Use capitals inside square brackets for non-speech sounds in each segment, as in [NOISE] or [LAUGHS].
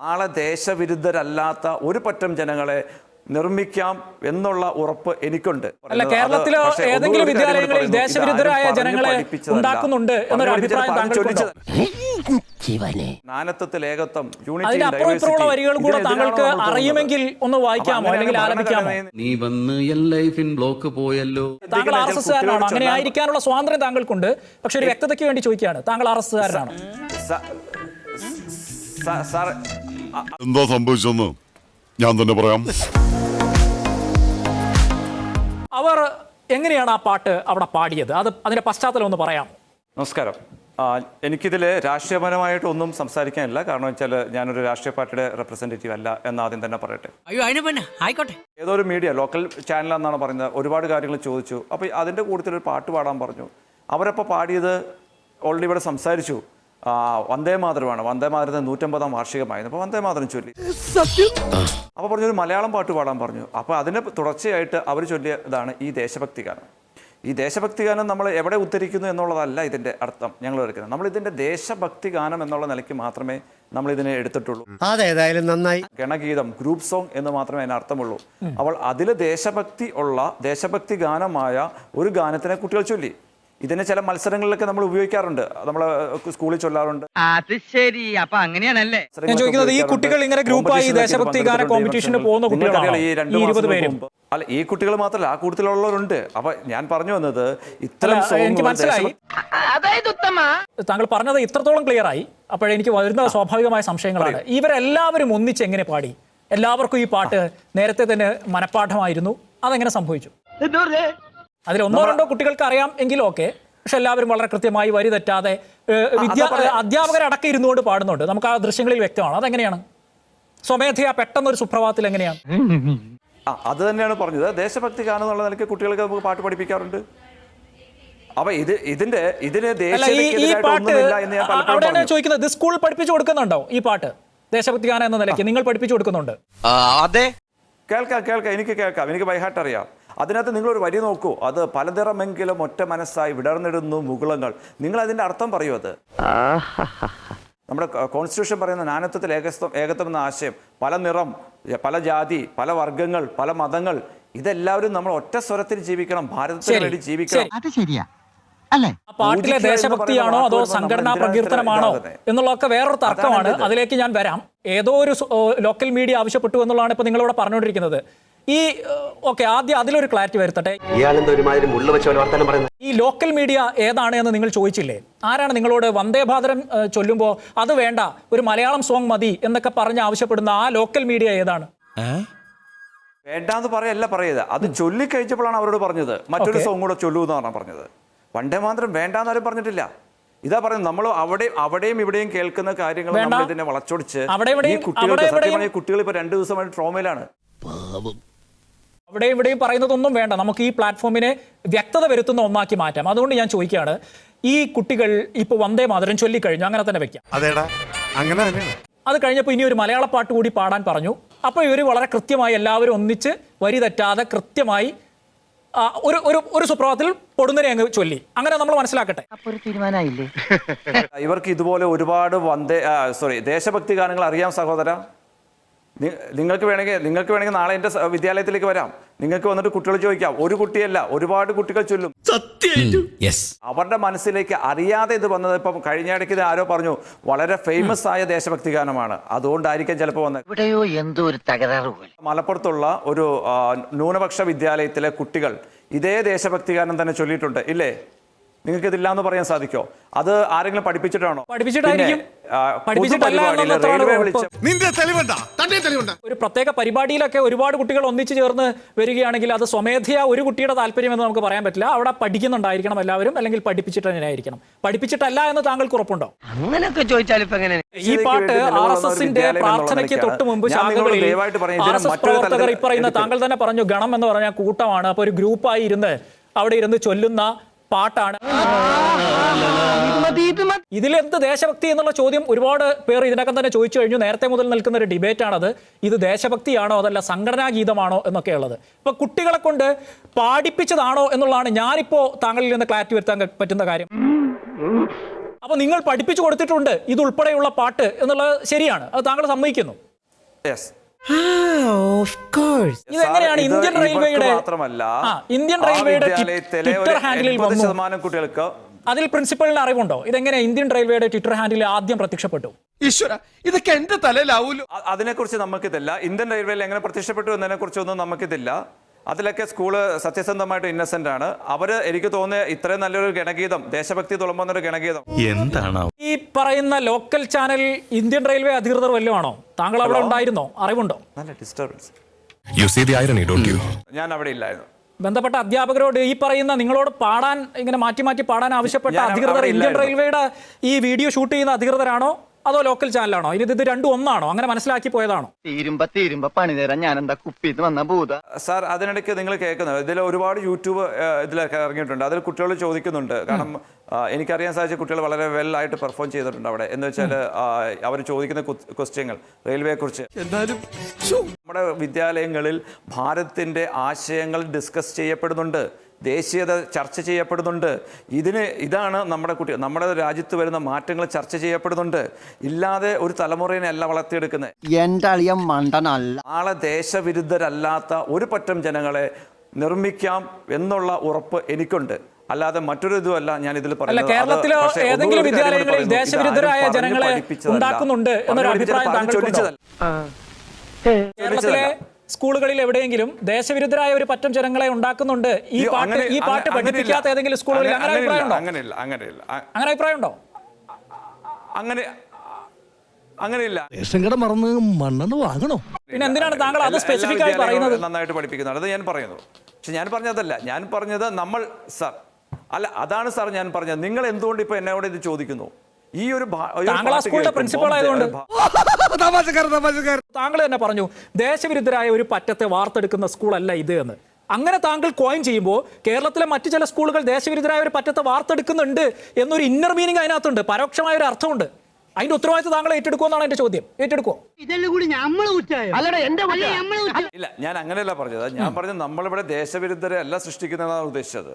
നാളെ ദേശവിരുദ്ധരല്ലാത്ത ഒരു പറ്റം ജനങ്ങളെ നിർമ്മിക്കാം എന്നുള്ള ഉറപ്പ് എനിക്കുണ്ട്. അല്ല കേരളത്തിലെ ഏതെങ്കിലും വിദ്യാലയങ്ങളിൽ ദേശവിരുദ്ധരായ ജനങ്ങളെ ഉണ്ടാക്കുന്നുണ്ട് എന്നൊരു അഭിപ്രായം. നാനത്വത്തിൽ ഏകത്വം യൂണിറ്റി വരികളും കൂടെ താങ്കൾക്ക് അറിയുമെങ്കിൽ ഒന്ന് വായിക്കാമോ അല്ലെങ്കിൽ ആലപിക്കാമോ? നീ വന്ന് ലൈഫിൻ ബ്ലോക്ക് പോയല്ലോ. താങ്കൾ ആർ എസ് എസ്കാരനാണോ അങ്ങനെ ആയിരിക്കാനുള്ള സ്വാതന്ത്ര്യം താങ്കൾക്കുണ്ട്. പക്ഷെ ഒരു വ്യക്തതയ്ക്ക് വേണ്ടി ചോദിക്കുകയാണ്. താങ്കൾ ആർ എസ് എസ്കാരനാണോ സാർ എന്താ സംഭവിച്ചെന്ന് ഞാൻ തന്നെ പറയാം. അവർ എങ്ങനെയാണ് ആ പാട്ട് അവിടെ പാടിയത്? അത് അതിന്റെ പശ്ചാത്തലം ഒന്ന് പറയാം നമസ്കാരം. എനിക്കിതിൽ രാഷ്ട്രീയപരമായിട്ടൊന്നും സംസാരിക്കാനില്ല. കാരണം വെച്ചാൽ ഞാനൊരു രാഷ്ട്രീയ പാർട്ടിയുടെ റെപ്രസെന്റേറ്റീവ് അല്ല എന്ന് ആദ്യം തന്നെ പറയട്ടെ. അയ്യോ അതിന് പിന്നെ ആയിക്കോട്ടെ. ഏതോ ഒരു മീഡിയ ലോക്കൽ ചാനലാണെന്നാണ് പറയുന്നത്. ഒരുപാട് കാര്യങ്ങൾ ചോദിച്ചു. അപ്പോൾ അതിന്റെ കൂട്ടത്തിൽ ഒരു പാട്ട് പാടാൻ പറഞ്ഞു. അവരപ്പോൾ പാടിയത് ഓൾറെഡി ഇവിടെ സംസാരിച്ചു. വന്ദേ മാതരമാണ് വന്ദേ മാതരത്തെ നൂറ്റമ്പതാം വാർഷികമായിരുന്നു. അപ്പോൾ വന്ദേ മാതരം ചൊല്ലി. അപ്പോൾ പറഞ്ഞു ഒരു മലയാളം പാട്ട് പാടാൻ പറഞ്ഞു. അപ്പോൾ അതിന്റെ തുടർച്ചയായിട്ട് അവർ ചൊല്ലിയ ഇതാണ് ഈ ദേശഭക്തി ഗാനം. ഈ ദേശഭക്തി ഗാനം നമ്മൾ എവിടെ ഉദ്ധരിക്കുന്നു എന്നുള്ളതല്ല ഇതിന്റെ അർത്ഥം ഞങ്ങൾ എടുക്കുന്നത് നമ്മൾ ഇതിന്റെ ദേശഭക്തി ഗാനം എന്നുള്ള നിലയ്ക്ക് മാത്രമേ നമ്മൾ ഇതിനെ എടുത്തിട്ടുള്ളൂ. അതേതായാലും നന്നായി. ഗണഗീതം ഗ്രൂപ്പ് സോങ് എന്ന് മാത്രമേ അതിന് അർത്ഥമുള്ളൂ. അപ്പോൾ അതിൽ ദേശഭക്തി ഉള്ള ദേശഭക്തി ഗാനമായ ഒരു ഗാനത്തിനെ കുട്ടികൾ ചൊല്ലി. ഇതിനെ ചില മത്സരങ്ങളിലൊക്കെ നമ്മൾ ഉപയോഗിക്കാറുണ്ട്. നമ്മൾ സ്കൂളിൽ ചൊല്ലാറുണ്ട്. അത് ശരി. അപ്പൊ അങ്ങനെയാണല്ലേ? ഞാൻ ചോദിക്കുന്നത് ഈ കുട്ടികൾ ഇങ്ങനെ ഗ്രൂപ്പായി ദേശഭക്തി ഗാന കോമ്പറ്റീഷന് പോകുന്ന കുട്ടികളാണ് ഈ രണ്ട് പേരും? അല്ല ഈ കുട്ടികൾ മാത്രമല്ല ആ കൂട്ടത്തിലുള്ളവരുണ്ട് അപ്പൊ ഞാൻ പറഞ്ഞു വന്നത് ഇത്തരം എനിക്ക് മനസ്സിലായി. ദേശഭക്തി- അതായത് ഉത്തമ. താങ്കൾ പറഞ്ഞത് ഇത്രത്തോളം ക്ലിയർ ആയി. അപ്പോഴെനിക്ക് വരുന്ന സ്വാഭാവികമായ സംശയങ്ങളാണ്. ഇവരെല്ലാവരും ഒന്നിച്ച് എങ്ങനെ പാടി? എല്ലാവർക്കും ഈ പാട്ട് നേരത്തെ തന്നെ മനഃപ്പാഠമായിരുന്നു. അതെങ്ങനെ സംഭവിച്ചു? അതിൽ ഒന്നോ രണ്ടോ കുട്ടികൾക്ക് അറിയാം എങ്കിലും ഓക്കെ. പക്ഷെ എല്ലാവരും വളരെ കൃത്യമായി വരി തെറ്റാതെ വിദ്യാ. അധ്യാപകരടക്കം ഇരുന്നുകൊണ്ട് പാടുന്നുണ്ട്. നമുക്ക് ആ ദൃശ്യങ്ങളിൽ വ്യക്തമാണ്. അതെങ്ങനെയാണ്? സ്വമേധയാ പെട്ടെന്ന് ഒരു സുപ്രഭാതത്തിൽ എങ്ങനെയാണ്? ആ അത് തന്നെയാണ് പറഞ്ഞത്. ദേശഭക്തി ഗാനം എന്നുള്ള നിലയ്ക്ക് കുട്ടികൾക്ക് നമുക്ക് പാട്ട് പഠിപ്പിക്കാറുണ്ട്. അപ്പൊ ഇത് ഇതിന്റെ ഇതിന് അവിടെയാണ് ചോദിക്കുന്നത്. ഇത് സ്കൂളിൽ പഠിപ്പിച്ചു കൊടുക്കുന്നുണ്ടോ ഈ പാട്ട്? ദേശഭക്തി ഗാനം എന്ന നിലയ്ക്ക് നിങ്ങൾ പഠിപ്പിച്ചു കൊടുക്കുന്നുണ്ട്. അതെ. കേൾക്കാം കേൾക്കാം. എനിക്ക് കേൾക്കാം. എനിക്ക് ബൈഹാട്ട് അറിയാം. അതിനകത്ത് നിങ്ങളൊരു വരി നോക്കൂ. അത് പലതരമെങ്കിലും ഒറ്റ മനസ്സായി വിടർന്നിടുന്നു മുകുളങ്ങൾ. നിങ്ങൾ അതിന്റെ അർത്ഥം പറയൂ അത്. നമ്മുടെ കോൺസ്റ്റിറ്റ്യൂഷൻ പറയുന്ന നാനത്വത്തിൽ ഏകത്വം ഏകത്വം എന്ന ആശയം പല നിറം പല ജാതി പല വർഗങ്ങൾ പല മതങ്ങൾ ഇതെല്ലാവരും നമ്മൾ ഒറ്റ സ്വരത്തിൽ ജീവിക്കണം ഭാരതത്തിന് വേണ്ടി ജീവിക്കണം. അത് ശരിയാ. അല്ലേ? ആ പാട്ടിലെ ദേശഭക്തിയാണോ അതോ സംഘടനാ പ്രകീർത്തനമാണോ എന്നുള്ളതൊക്കെ വേറൊരു തർക്കമാണ്. അതിലേക്ക് ഞാൻ വരാം. ഏതോ ഒരു ലോക്കൽ മീഡിയ ആവശ്യപ്പെട്ടു എന്നുള്ളതാണ് ഇപ്പൊ നിങ്ങളിവിടെ പറഞ്ഞുകൊണ്ടിരിക്കുന്നത്. ഈ ഓക്കെ ആദ്യം അതിലൊരു ക്ലാരിറ്റി വരുത്തട്ടെ. ഈ ലോക്കൽ മീഡിയ ഏതാണ് എന്ന് നിങ്ങൾ ചോദിച്ചില്ലേ? ആരാണ് നിങ്ങളോട് വന്ദേ ഭാതരം ചൊല്ലുമ്പോൾ അത് വേണ്ട ഒരു മലയാളം സോങ് മതി എന്നൊക്കെ പറഞ്ഞ് ആവശ്യപ്പെടുന്ന ആ ലോക്കൽ മീഡിയ ഏതാണ്? വേണ്ടാന്ന് പറയല്ല പറയുന്നത് അത് ചൊല്ലിക്കഴിച്ചപ്പോഴാണ് അവരോട് പറഞ്ഞത്. മറ്റൊരു. സോങ് കൂടെ ചൊല്ലൂ എന്നാണ് പറഞ്ഞത്. വണ്ടേ മാത്രം വേണ്ടാന്ന് ആരും പറഞ്ഞിട്ടില്ല. ഇതാ പറയുന്നത് നമ്മൾ അവിടെ അവിടെയും ഇവിടെയും കേൾക്കുന്ന കാര്യങ്ങൾ. നമ്മൾ ഇതിനെ വളച്ചൊടിച്ച് ഈ കുട്ടികൾക്ക് കുട്ടികൾ ഇപ്പൊ രണ്ടു ദിവസമായിട്ട് ട്രോമയിലാണ് അവിടെയും ഇവിടെയും പറയുന്നതൊന്നും വേണ്ട. നമുക്ക് ഈ പ്ലാറ്റ്ഫോമിനെ വ്യക്തത വരുത്തുന്ന ഒന്നാക്കി മാറ്റാം. അതുകൊണ്ട് ഞാൻ ചോദിക്കുകയാണ് ഈ കുട്ടികൾ ഇപ്പോൾ വന്ദേ മാതരം ചൊല്ലിക്കഴിഞ്ഞു അങ്ങനെ തന്നെ വെക്കാം. അതേടാ അങ്ങനെ അത് കഴിഞ്ഞപ്പോൾ ഇനി ഒരു മലയാള പാട്ട് കൂടി പാടാൻ പറഞ്ഞു. അപ്പോൾ ഇവർ വളരെ കൃത്യമായി എല്ലാവരും ഒന്നിച്ച് വരി തെറ്റാതെ കൃത്യമായി ആ, ഒരു ഒരു ഒരു സുപ്രഭാതത്തിൽ പൊടുന്നനെ അങ്ങ് ചൊല്ലി. അങ്ങനെ നമ്മൾ മനസ്സിലാക്കട്ടെ. അപ്പൊ ഒരു തീരുമാനമായില്ലേ? ഇവർക്ക് ഇതുപോലെ ഒരുപാട് വന്ദേ സോറി ദേശഭക്തി ഗാനങ്ങൾ അറിയാം സഹോദര. നിങ്ങൾക്ക് വേണമെങ്കിൽ നിങ്ങൾക്ക് വേണമെങ്കിൽ നാളെ എന്റെ വിദ്യാലയത്തിലേക്ക് വരാം. നിങ്ങൾക്ക് വന്നിട്ട് കുട്ടികൾ ചോദിക്കാം. ഒരു കുട്ടിയല്ല ഒരുപാട് കുട്ടികൾ ചൊല്ലും. അവരുടെ മനസ്സിലേക്ക് അറിയാതെ ഇത് വന്നത് ഇപ്പം കഴിഞ്ഞ ഇടയ്ക്ക് ഇത് ആരോ പറഞ്ഞു വളരെ ഫേമസ് ആയ ദേശഭക്തി ഗാനമാണ്. അതുകൊണ്ടായിരിക്കും ചിലപ്പോൾ വന്നത്. ഇവിടെയോ എന്തോ ഒരു തകരാറ് പോലെ. മലപ്പുറത്തുള്ള ഒരു ന്യൂനപക്ഷ വിദ്യാലയത്തിലെ കുട്ടികൾ ഇതേ ദേശഭക്തി ഗാനം തന്നെ ചൊല്ലിയിട്ടുണ്ട്. ഇല്ലേ? നിങ്ങൾക്ക് ഇതില്ല എന്ന് പറയാൻ സാധിക്കോ? അത് ആരെങ്കിലും പഠിപ്പിച്ചിട്ടാണോ? പഠിപ്പിച്ചിട്ടായിരിക്കും. ഒരു പ്രത്യേക പരിപാടിയിലൊക്കെ ഒരുപാട് കുട്ടികൾ ഒന്നിച്ചു ചേർന്ന് വരികയാണെങ്കിൽ അത് സ്വമേധയാ ഒരു കുട്ടിയുടെ താല്പര്യം എന്ന് നമുക്ക് പറയാൻ പറ്റില്ല. അവിടെ പഠിക്കുന്നുണ്ടായിരിക്കണം എല്ലാവരും അല്ലെങ്കിൽ പഠിപ്പിച്ചിട്ട് തന്നെ ആയിരിക്കണം പഠിപ്പിച്ചിട്ടല്ല എന്ന് താങ്കൾക്ക് ഉറപ്പുണ്ടോ? അങ്ങനെയൊക്കെ ചോദിച്ചാൽ ഇപ്പൊ എങ്ങനെ? ഈ പാട്ട് ആർ എസ് എസിന്റെ പ്രാർത്ഥനയ്ക്ക് തൊട്ട് മുമ്പ് ശാഖകളിൽ ആർ ഇതിനെ എസ് എസ് പ്രവർത്തകർ ഇപ്പറയുന്ന ഈ പറയുന്ന താങ്കൾ തന്നെ പറഞ്ഞു ഗണം എന്ന് പറഞ്ഞ കൂട്ടമാണ്. അപ്പൊ ഒരു ഗ്രൂപ്പായി ഇരുന്ന് അവിടെ ഇരുന്ന് ചൊല്ലുന്ന പാട്ടാണ്. ഇതിലെന്ത് ദേശഭക്തി എന്നുള്ള ചോദ്യം ഒരുപാട് പേർ ഇതിനകം തന്നെ ചോദിച്ചു കഴിഞ്ഞു. നേരത്തെ മുതൽ നിൽക്കുന്ന ഒരു ഡിബേറ്റ് ആണത് ഇത് ദേശഭക്തിയാണോ അതല്ല സംഘടനാ ഗീതമാണോ എന്നൊക്കെ ഉള്ളത്. ഇപ്പൊ കുട്ടികളെ കൊണ്ട് പാടിപ്പിച്ചതാണോ എന്നുള്ളതാണ് ഞാനിപ്പോ താങ്കളിൽ നിന്ന് ക്ലാരിറ്റി വരുത്താൻ പറ്റുന്ന കാര്യം. അപ്പൊ നിങ്ങൾ പഠിപ്പിച്ചു കൊടുത്തിട്ടുണ്ട് ഇതുൾപ്പെടെയുള്ള പാട്ട് എന്നുള്ളത് ശരിയാണ്. അത് താങ്കൾ സമ്മതിക്കുന്നു. ഇതെങ്ങനെയാണ് ഇന്ത്യൻ റെയിൽവേയുടെ മാത്രമല്ല ഇന്ത്യൻ റെയിൽവേയുടെ ട്വിറ്റർ ഹാൻഡിലിൽ 80 ശതമാനം കുട്ടികൾക്ക് അതിൽ പ്രിൻസിപ്പലിന് അറിവുണ്ടോ? ഇതെങ്ങനെ ഇന്ത്യൻ റെയിൽവേയുടെ ട്വിറ്റർ ഹാൻഡിൽ ആദ്യം പ്രത്യക്ഷപ്പെട്ടു? ഈശ്വര ഇതൊക്കെ എന്റെ തലയിലാവൂലോ? അതിനെക്കുറിച്ച് നമുക്കിതില്ല. ഇന്ത്യൻ റെയിൽവേയിൽ എങ്ങനെ പ്രത്യക്ഷപ്പെട്ടു എന്നതിനെ കുറിച്ചൊന്നും നമുക്കിതില്ല. അതിലൊക്കെ സ്കൂൾ സത്യസന്ധമായിട്ട് ഇന്നസെന്റ് ആണ്. അവർ എനിക്ക് തോന്നിയ ഇത്രയും നല്ലൊരു ഗണഗീതം ദേശഭക്തി തുളമ്പുന്ന ഒരു ഗണഗീതം. എന്താണ് ഈ പറയുന്ന ലോക്കൽ ചാനൽ ഇന്ത്യൻ റെയിൽവേ അധികൃതർ വല്ലതുമാണോ താങ്കൾ അവിടെ ഉണ്ടായിരുന്നോ? അറിവുണ്ടോ? നല്ല disturbance you see the irony don't you ഞാൻ അവിടെ ഇല്ലായിരുന്നു. ബന്ധപ്പെട്ട അധ്യാപകരോട് ഈ പറയുന്ന നിങ്ങളോട് പാടാൻ ഇങ്ങനെ മാറ്റി മാറ്റി പാടാൻ ആവശ്യപ്പെട്ട അധികൃതർ ഇന്ത്യൻ റെയിൽവേയുടെ ഈ വീഡിയോ ഷൂട്ട് ചെയ്യുന്ന അധികൃതരാണോ? അതോ ലോക്കൽ ചാനലാണോ ഇനി ഇത് രണ്ടും ഒന്നാണോ? അങ്ങനെ മനസ്സിലാക്കി പോയതാണോ? തീരുമ്പ തീരുമ്പ പണി തരാൻ ഞാൻ എന്താ കുപ്പിന്ന് വന്ന ഭൂത? സാർ അതിനിടയ്ക്ക് നിങ്ങൾ കേൾക്കുന്നത് ഇതിൽ ഒരുപാട് യൂട്യൂബ് ഇതിലൊക്കെ ഇറങ്ങിയിട്ടുണ്ട്. അതിൽ കുട്ടികൾ ചോദിക്കുന്നുണ്ട്. കാരണം എനിക്കറിയാൻ സാധിച്ച കുട്ടികൾ വളരെ വെൽ ആയിട്ട് പെർഫോം ചെയ്തിട്ടുണ്ട് അവിടെ. എന്ന് വെച്ചാൽ അവർ ചോദിക്കുന്ന ക്വസ്റ്റ്യങ്ങൾ റെയിൽവേയെ കുറിച്ച് എന്തായാലും നമ്മുടെ വിദ്യാലയങ്ങളിൽ ഭാരതത്തിന്റെ ആശയങ്ങൾ ഡിസ്കസ് ചെയ്യപ്പെടുന്നുണ്ട്. ദേശീയത ചർച്ച ചെയ്യപ്പെടുന്നുണ്ട്. ഇതിന് ഇതാണ് നമ്മുടെ കുട്ടി നമ്മുടെ രാജ്യത്ത് വരുന്ന മാറ്റങ്ങൾ ചർച്ച ചെയ്യപ്പെടുന്നുണ്ട്. ഇല്ലാതെ ഒരു തലമുറയെ അല്ല വളർത്തിയെടുക്കുന്നത്. എന്റെ അളിയൻ മണ്ടനല്ല. ആളെ ദേശവിരുദ്ധരല്ലാത്ത ഒരു പറ്റം ജനങ്ങളെ നിർമ്മിക്കാം എന്നുള്ള ഉറപ്പ് എനിക്കുണ്ട്. അല്ലാതെ മറ്റൊരു ഇതുമല്ല ഞാൻ ഇതിൽ പറയുന്നത്. കേരളത്തിലെ ഏതെങ്കിലും വിദ്യാലയങ്ങളിൽ ദേശവിരുദ്ധരായ ജനങ്ങളെ. ഉണ്ടാക്കുന്നുണ്ട് എന്നൊരു അഭിപ്രായം താങ്കൾ ചോദിച്ചതല്ല. കേരളത്തിലെ സ്കൂളുകളിൽ എവിടെയെങ്കിലും ദേശവിരുദ്ധരായ ഒരു പറ്റം ജനങ്ങളെ ഉണ്ടാക്കുന്നുണ്ട് ഈ പാട്ട് ഈ പാട്ട് അങ്ങനെ- പഠിപ്പിക്കാത്ത ഏതെങ്കിലും സ്കൂളുകളിൽ അങ്ങനെ അഭിപ്രായമുണ്ടോ അഭിപ്രായം ഉണ്ടോ അങ്ങനെയില്ല അങ്ങനെയില്ല. അങ്ങനെ അഭിപ്രായമുണ്ടോ? അങ്ങനെ അങ്ങനെയില്ല. മറന്ന് മണ്ണെന്ന് വാങ്ങണോ? പിന്നെ എന്തിനാണ് താങ്കൾ അത് സ്പെസിഫിക് ആയി പറയുന്നത്? നന്നായിട്ട് പഠിപ്പിക്കുന്നുണ്ട് അത് ഞാൻ പറയുന്നു. പക്ഷെ ഞാൻ പറഞ്ഞതല്ല. ഞാൻ പറഞ്ഞത് നമ്മൾ സാർ അല്ല അതാണ് സാർ ഞാൻ പറഞ്ഞത്. നിങ്ങൾ എന്തുകൊണ്ട് ഇപ്പൊ എന്നോട് ഇത് ചോദിക്കുന്നു? ഈ ഒരു താങ്കൾ ആ സ്കൂളിലെ പ്രിൻസിപ്പൾ ആയതുകൊണ്ട് [LAUGHS] താങ്കൾ തന്നെ പറഞ്ഞു ദേശവിരുദ്ധരായ ഒരു പറ്റത്തെ വാർത്തെടുക്കുന്ന സ്കൂളല്ല ഇത് എന്ന്. അങ്ങനെ താങ്കൾ കോയിൻ ചെയ്യുമ്പോൾ കേരളത്തിലെ മറ്റു ചില സ്കൂളുകൾ ദേശവിരുദ്ധരായ ഒരു പറ്റത്തെ വാർത്തെടുക്കുന്നുണ്ട് എന്നൊരു ഇന്നർ മീനിങ് അതിനകത്തുണ്ട്. പരോക്ഷമായ ഒരു അർത്ഥമുണ്ട്. അതിന്റെ ഉത്തരവാദിത്വം താങ്കൾ ഏറ്റെടുക്കുമെന്നാണ് എന്റെ ചോദ്യം. ഏറ്റെടുക്കുമോ ഇല്ല ഞാൻ അങ്ങനെയല്ല പറഞ്ഞത്. ഞാൻ പറഞ്ഞത് നമ്മളിവിടെ ദേശവിരുദ്ധരെ അല്ല സൃഷ്ടിക്കുന്നതാണ് ഉദ്ദേശിച്ചത്.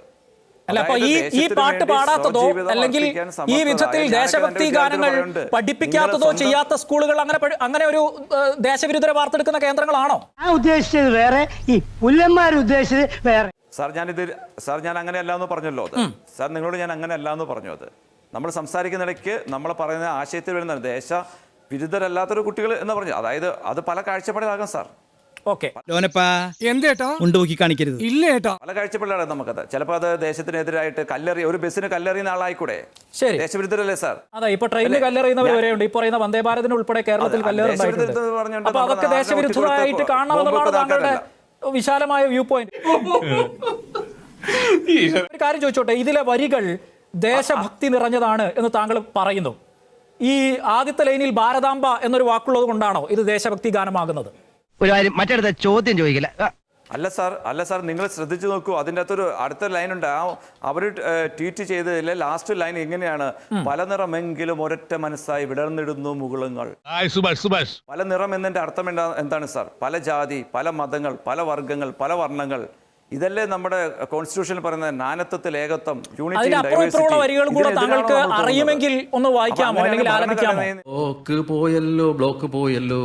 അല്ല അപ്പൊ ഈ ഈ പാട്ട് പാടാത്തതോ അല്ലെങ്കിൽ ഈ വിധത്തിൽ ദേശഭക്തി ഗാനങ്ങൾ പഠിപ്പിക്കാത്തതോ ചെയ്യാത്ത സ്കൂളുകൾ അങ്ങനെ അങ്ങനെ ഒരു ദേശവിരുദ്ധരെ വാർത്തെടുക്കുന്ന കേന്ദ്രങ്ങളാണോ? ഞാൻ ഉദ്ദേശിച്ചത് വേറെ ഈ പുല്ലന്മാർ ഉദ്ദേശിച്ചത് വേറെ. സാർ ഞാനിത് സാർ ഞാൻ അങ്ങനെയല്ല എന്ന് പറഞ്ഞല്ലോ അത്. സാർ നിങ്ങളോട് ഞാൻ അങ്ങനെയല്ല എന്ന് പറഞ്ഞു അത്. നമ്മൾ സംസാരിക്കുന്നിടയ്ക്ക് നമ്മൾ പറയുന്ന ആശയത്തിൽ വരുന്ന ദേശ വിരുദ്ധരല്ലാത്തൊരു കുട്ടികൾ എന്ന് പറഞ്ഞു. അതായത് അത് പല കാഴ്ചപ്പാടിലാകാം സാർ. ഓക്കെ. ലോനപ്പാ എന്തേട്ടോ ഉണ്ടുപോക്കി കാണിക്കരുത്. ഇല്ല ഏട്ടോ. പല കാഴ്ചപ്പാടിലാണ് നമുക്കത്. ചിലപ്പോൾ അത് ദേശത്തിനെതിരായിട്ട് കല്ലെറി ഒരു ബസ്സിന് കല്ലെറിയുന്ന ആളായിക്കൂടെ? ശരി. ദേശവിരുദ്ധരല്ലേ സാർ? അതെ ഇപ്പൊ ട്രെയിനിൽ കല്ലെറിയുന്നവർ വരെയുണ്ട്. ഈ പറയുന്ന വന്ദേ ഭാരതിന് ഉൾപ്പെടെ കേരളത്തിൽ അതെ, ദേശവിരുദ്ധത എന്ന് പറഞ്ഞുകൊണ്ട് അപ്പൊ അതൊക്കെ നാടിനെ ദേശവിരുദ്ധമായിട്ട് ഒറ്റിക്കൊടുത്ത കാണണമെന്നുള്ളതാണ് താങ്കളുടെ വിശാലമായ വ്യൂ പോയിന്റ് ഒരു കാര്യം ചോദിച്ചോട്ടെ ഇതിലെ വരികൾ ദേശഭക്തി നിറഞ്ഞതാണ് എന്ന് താങ്കൾ പറയുന്നു. ഈ ആദ്യത്തെ ലൈനിൽ ഭാരതാംബ എന്നൊരു വാക്കുള്ളത് കൊണ്ടാണോ ഇത് ദേശഭക്തി ഗാനമാകുന്നത്? ഒരു കാര്യം മറ്റടുത്ത ചോദ്യം ചോദിക്കില്ല. അല്ല സാർ അല്ല സാർ നിങ്ങൾ ശ്രദ്ധിച്ചു നോക്കൂ. അതിന്റെ അകത്തൊരു അടുത്ത ലൈൻ ഉണ്ട്. ആ അവർ ട്വീറ്റ് ചെയ്തതിലെ ലാസ്റ്റ് ലൈൻ എങ്ങനെയാണ് പല നിറമെങ്കിലും ഒരൊറ്റ മനസ്സായി വിടർന്നിടുന്നു മുകുളങ്ങൾ. പല നിറം എന്നതിന്റെ അർത്ഥം എന്താണ് സാർ? പല ജാതി പല മതങ്ങൾ പല വർഗങ്ങൾ പല വർണങ്ങൾ. ഇതല്ലേ നമ്മുടെ കോൺസ്റ്റിറ്റ്യൂഷനിൽ പറയുന്ന നാനത്വത്തിൽ ഏകത്വം യൂണിറ്റി വരികൾ കൂടെ താങ്കൾക്ക് അറിയുമെങ്കിൽ ഒന്ന് വായിക്കാമോ അല്ലെങ്കിൽ ആലപിക്കാമോ ബ്ലോക്ക് പോയല്ലോ ബ്ലോക്ക് പോയല്ലോ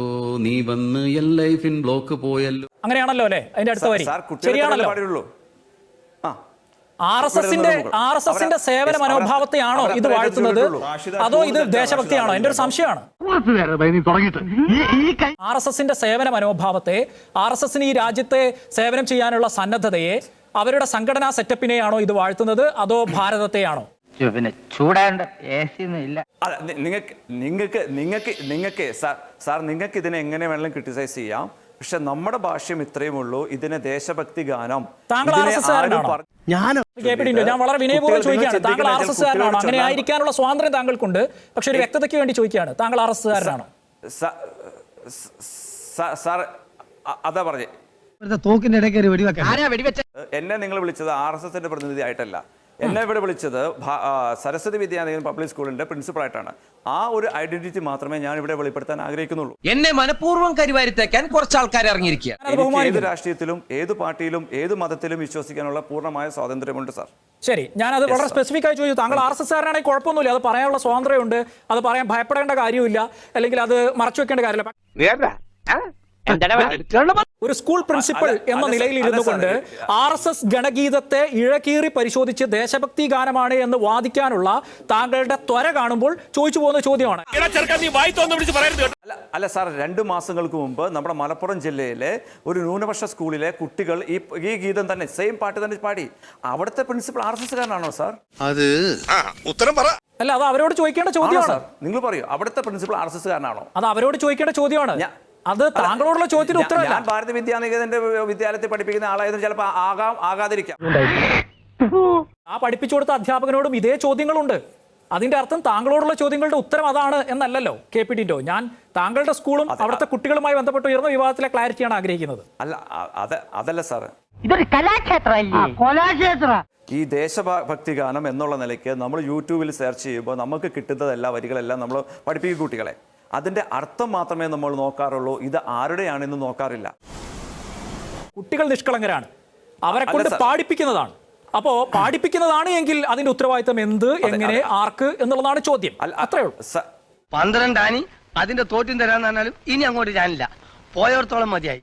നീ വന്ന് എൽ ലൈഫിൻ ബ്ലോക്ക് പോയല്ലോ. അങ്ങനെയാണല്ലോ അല്ലേ? അതിന്റെ അടുത്ത വരി. ശരിയാണല്ലോ. ആർ എസ് എസിന്റെ ആർ എസ് എസിന്റെ സേവന മനോഭാവത്തെയാണോ ഇത് വാഴ്ത്തുന്നത്? അതോ ഇത് ദേശഭക്തിയാണോ എന്റെ ഒരു സംശയമാണ്. ആർ എസ് എസിന്റെ സേവന മനോഭാവത്തെ ആർ എസ് എസിന് ഈ രാജ്യത്തെ സേവനം ചെയ്യാനുള്ള സന്നദ്ധതയെ അവരുടെ സംഘടനാ സെറ്റപ്പിനെയാണോ ഇത് വാഴ്ത്തുന്നത്? അതോ ഭാരതത്തെയാണോ? പിന്നെ ചൂടാണ്ട് നിങ്ങൾക്ക് നിങ്ങൾക്ക് നിങ്ങൾക്ക് നിങ്ങൾക്ക് സാർ സാർ നിങ്ങൾക്ക് ഇതിനെ എങ്ങനെ വേണമെങ്കിലും ക്രിട്ടിസൈസ് ചെയ്യാം? പക്ഷെ നമ്മുടെ ഭാഷ്യം ഇത്രയും ഉള്ളൂ. ഇതിനെ ദേശഭക്തി ഗാനം. ഞാൻ വളരെ വിനയപൂർവം ചോദിക്കുകയാണ്. താങ്കൾ ആർ എസ് എസ്കാരനാണോ അങ്ങനെ ആയിരിക്കാനുള്ള സ്വാതന്ത്ര്യം താങ്കൾക്കുണ്ട്. പക്ഷെ ഒരു വ്യക്തതയ്ക്ക് വേണ്ടി ചോദിക്കുകയാണ്. താങ്കൾ ആർ എസ് എസ്കാരനാണോ സാർ അതാ പറഞ്ഞേ. തോക്കിന്റെ ഇടയ്ക്ക് എന്നെ നിങ്ങൾ വിളിച്ചത് ആർ എസ് എസിന്റെ പ്രതിനിധി ആയിട്ടല്ല എന്നെ ഇവിടെ വിളിച്ചത് സരസ്വതി വിദ്യാലയം പബ്ലിക് സ്കൂളിന്റെ പ്രിൻസിപ്പളായിട്ടാണ്. ആ ഒരു ഐഡന്റിറ്റി മാത്രമേ ഞാൻ ഇവിടെ വെളിപ്പെടുത്താൻ ആഗ്രഹിക്കുന്നുള്ളൂ. എന്നെ മനഃപൂർവം കരിവാരിത്തേക്കാൻ കുറച്ച് ആൾക്കാർ ഇറങ്ങിയിരിക്കുക ഏത് രാഷ്ട്രീയത്തിലും ഏത് പാർട്ടിയിലും ഏത് മതത്തിലും വിശ്വസിക്കാനുള്ള പൂർണമായ സ്വാതന്ത്ര്യമുണ്ട് സാർ. ശരി ഞാൻ അത് വളരെ സ്പെസിഫിക് ആയി ചോദിച്ചു. താങ്കൾ ആർ എസ് എസ് കുഴപ്പമൊന്നുമില്ല. അത് പറയാനുള്ള സ്വാതന്ത്ര്യമുണ്ട്. അത് പറയാൻ ഭയപ്പെടേണ്ട കാര്യമില്ല. അല്ലെങ്കിൽ അത് മറച്ചു വെക്കേണ്ട കാര്യമില്ല. ഒരു സ്കൂൾ പ്രിൻസിപ്പൽ എന്ന നിലയിൽ ഇരുന്നു കൊണ്ട് ആർ എസ് എസ് ഗണഗീതത്തെ ഇഴകീറി പരിശോധിച്ച് ദേശഭക്തി ഗാനമാണ് എന്ന് വാദിക്കാനുള്ള താങ്കളുടെ ത്വര കാണുമ്പോൾ ചോദിച്ചു പോകുന്ന ചോദ്യമാണ്. അല്ല അല്ല സാർ രണ്ട് മാസങ്ങൾക്ക് മുമ്പ് നമ്മുടെ മലപ്പുറം ജില്ലയിലെ ഒരു ന്യൂനപക്ഷ സ്കൂളിലെ കുട്ടികൾ ഈ ഈ ഗീതം തന്നെ സെയിം പാട്ട് തന്നെ പാടി. അവിടുത്തെ പ്രിൻസിപ്പൽ ആർ എസ് എസ് കാരനാണോ സാർ ഉത്തരം പറ. അല്ല അത് അവരോട് ചോദിക്കേണ്ട ചോദ്യമാണ്. നിങ്ങൾ പറയൂ അവിടുത്തെ പ്രിൻസിപ്പൽ ആർ എസ് എസ് കാരനാണോ അത് അവരോട് ചോദിക്കേണ്ട ചോദ്യമാണ്. അത് താങ്കളോടുള്ള ചോദ്യത്തിന് ഉത്തരം ഉത്തരവല്ല ഞാൻ ഭാരത വിദ്യാനികേതന്റെ വിദ്യാലയത്തിൽ പഠിപ്പിക്കുന്ന ആളായതിന് ചിലപ്പോൾ ആകാം ആകാതിരിക്കാം. ആ പഠിപ്പിച്ചു കൊടുത്ത അധ്യാപകനോടും ഇതേ ചോദ്യങ്ങളുണ്ട്. അതിന്റെ അർത്ഥം താങ്കളോടുള്ള ചോദ്യങ്ങളുടെ ഉത്തരം അതാണ് എന്നല്ലല്ലോ കെ പി ടിൻഡോ. ഞാൻ താങ്കളുടെ സ്കൂളും അവിടുത്തെ കുട്ടികളുമായി ബന്ധപ്പെട്ട് ഉയർന്ന വിവാദത്തിലെ ക്ലാരിറ്റിയാണ് ആഗ്രഹിക്കുന്നത്. അല്ല അത് അതല്ല സാറ്. ഇതൊരു കലാക്ഷേത്ര. ഈ ദേശഭക്തി ഗാനം എന്നുള്ള നിലയ്ക്ക് നമ്മൾ യൂട്യൂബിൽ സെർച്ച് ചെയ്യുമ്പോൾ നമുക്ക് കിട്ടുന്നതെല്ലാം വരികളെല്ലാം നമ്മൾ പഠിപ്പിക്കും കുട്ടികളെ. അതിന്റെ അർത്ഥം മാത്രമേ നമ്മൾ നോക്കാറുള്ളൂ. ഇത് ആരുടെയാണെന്ന് നോക്കാറില്ല. കുട്ടികൾ നിഷ്കളങ്കരാണ്. അവരെ കൊണ്ട് പാടിപ്പിക്കുന്നതാണ്. അപ്പോ പാടിപ്പിക്കുന്നതാണ് എങ്കിൽ അതിന്റെ ഉത്തരവാദിത്തം എന്ത് എങ്ങനെ ആർക്ക് എന്നുള്ളതാണ് ചോദ്യം. അത്രേ ഉള്ളൂ. പന്ത്രണ്ടാനി അതിന്റെ തോറ്റും തരാന്ന് പറഞ്ഞാലും ഇനി അങ്ങോട്ട് ഞാനില്ല. പോയോർത്തോളം മതിയായി.